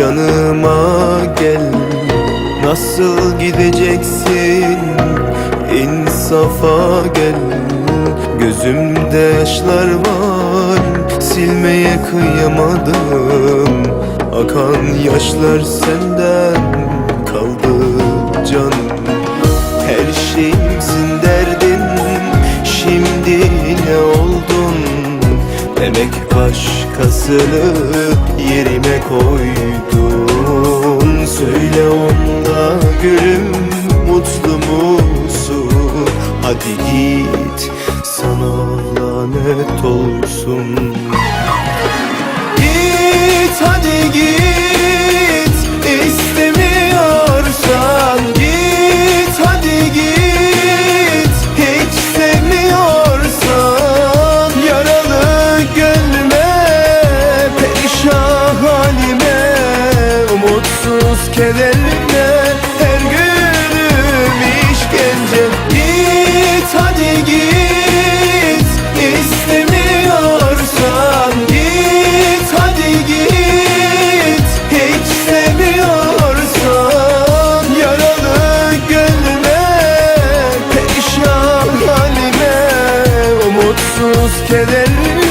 yanıma gel. Nasıl gideceksin? İnsafa gel. Gözümde yaşlar var. Silmeye kıyamadım. Akan yaşlar senden kaldı canım Her şeyimsin derdin. Şimdi ne oldun? Demek başkasını yerime koydun. Söyle onda gülüm mutlu musun? Hadi git sana lanet olsun. Git hadi git Umutsuz kederime her günüm işkence. Git hadi git istemiyorsan Git hadi git. Hiç sevmiyorsan Yaralı gönlüme perişan halime. Umutsuz kederime her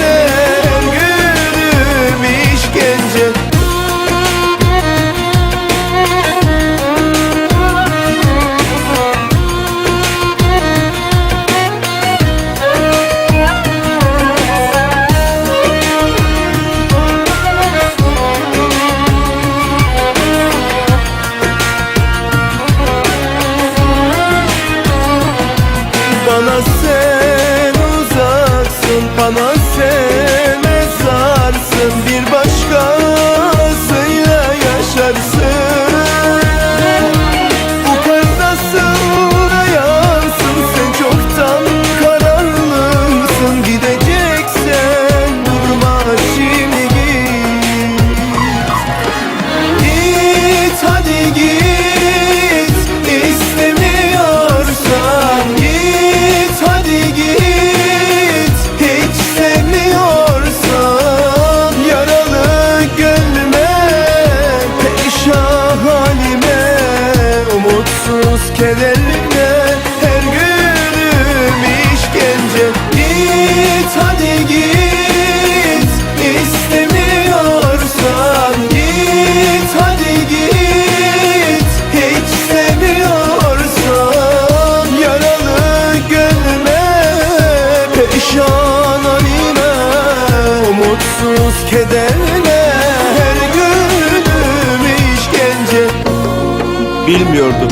Bana sen Kederime her günüm işkence. Git hadi git istemiyorsan Git hadi git. Hiç sevmiyorsan Yaralı gönlüme perişan halime Umutsuz kederime her günüm işkence. Bilmiyordum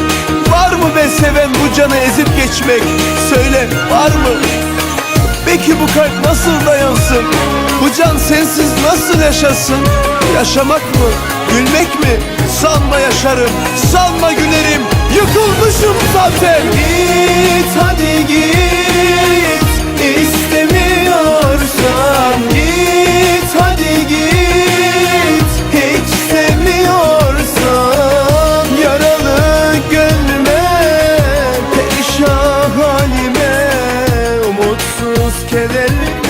Be seven bu canı ezip geçmek? Söyle var mı? Peki bu kalp nasıl dayansın? Bu can sensiz nasıl yaşasın? Yaşamak mı? Gülmek mi? Sanma yaşarım, sanma gülerim Yıkılmışım zaten Git hadi git git kederli